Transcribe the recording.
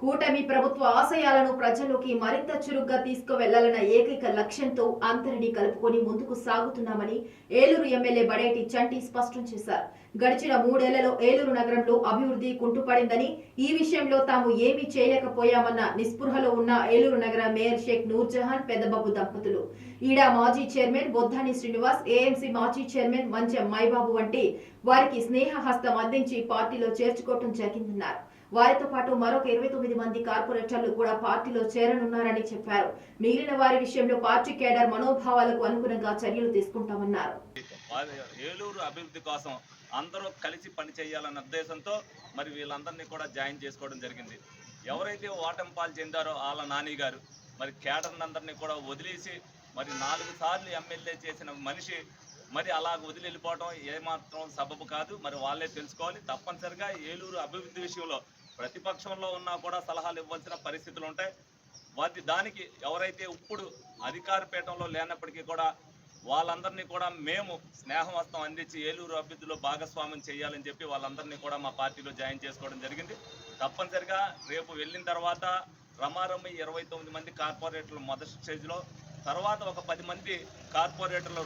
కూటమి ప్రభుత్వ ఆశయాలను ప్రజల్లోకి మరింత చురుగ్గా తీసుకువెళ్ళాలన్న ఏకైక లక్ష్యంతో అందరినీ కలుపుకొని ముందుకు సాగుతున్నామని ఏలూరు ఎమ్మెల్యే బడేటి చంటి స్పష్టం చేశారు. గడిచిన మూడేళ్ళలో ఏలూరు నగరంలో అభివృద్ధి కుంటుపడిందని ఈ విషయంలో తాము ఏమీ చేయలేకపోయామన్న నిస్పృహలో ఉన్న ఏలూరు నగర మేయర్ షేక్ నూర్జహాన్ పెద్దబాబు దంపతులు. ఈడా మాజీ చైర్మన్ బొద్దాని శ్రీనివాస్ ఏఎంసీ మాజీ చైర్మన్ మంచం మైబాబు వంటి వారికి స్నేహ హస్తం అందించి పార్టీలో చేర్చుకోవటం జరిగిందన్నారు. వారితో పాటు మరొక ఇరవై తొమ్మిది మంది కార్పొరేటర్లు కూడా పార్టీలో చేరనున్నారని చెప్పారు. మిగిలిన వారి విషయంలో పార్టీ కేడర్ మనోభావాలకు అనుగుణంగా చర్యలు తీసుకుంటామన్నారు. ఏలూరు అభివృద్ధి కోసం అందరూ కలిసి పని చేయాలన్న ఉద్దేశంతో మరి వీళ్ళందరినీ కూడా జాయిన్ చేసుకోవడం జరిగింది. ఎవరైతే ఓటమి పాలు చెందారో వాళ్ళ నాని గారు మరి కేడర్ని కూడా వదిలేసి మరి నాలుగు సార్లు ఎమ్మెల్యే చేసిన మనిషి మరి అలా వదిలి వెళ్ళిపోవడం ఏమాత్రం సబబు కాదు. మరి వాళ్ళే తెలుసుకోవాలి. తప్పనిసరిగా ఏలూరు అభివృద్ధి విషయంలో ప్రతిపక్షంలో ఉన్నా కూడా సలహాలు ఇవ్వాల్సిన పరిస్థితులు ఉంటాయి. వాటి దానికి ఎవరైతే ఇప్పుడు అధికార పీఠంలో లేనప్పటికీ కూడా వాళ్ళందరినీ కూడా మేము స్నేహవస్తం అందించి ఏలూరు అభ్యర్థిలో భాగస్వామ్యం చేయాలని చెప్పి వాళ్ళందరినీ కూడా మా పార్టీలో జాయిన్ చేసుకోవడం జరిగింది. తప్పనిసరిగా రేపు వెళ్ళిన తర్వాత రమారమ్మ ఇరవై తొమ్మిది మంది కార్పొరేటర్లు మొదటి స్టేజ్లో తర్వాత ఒక పది మంది కార్పొరేటర్లు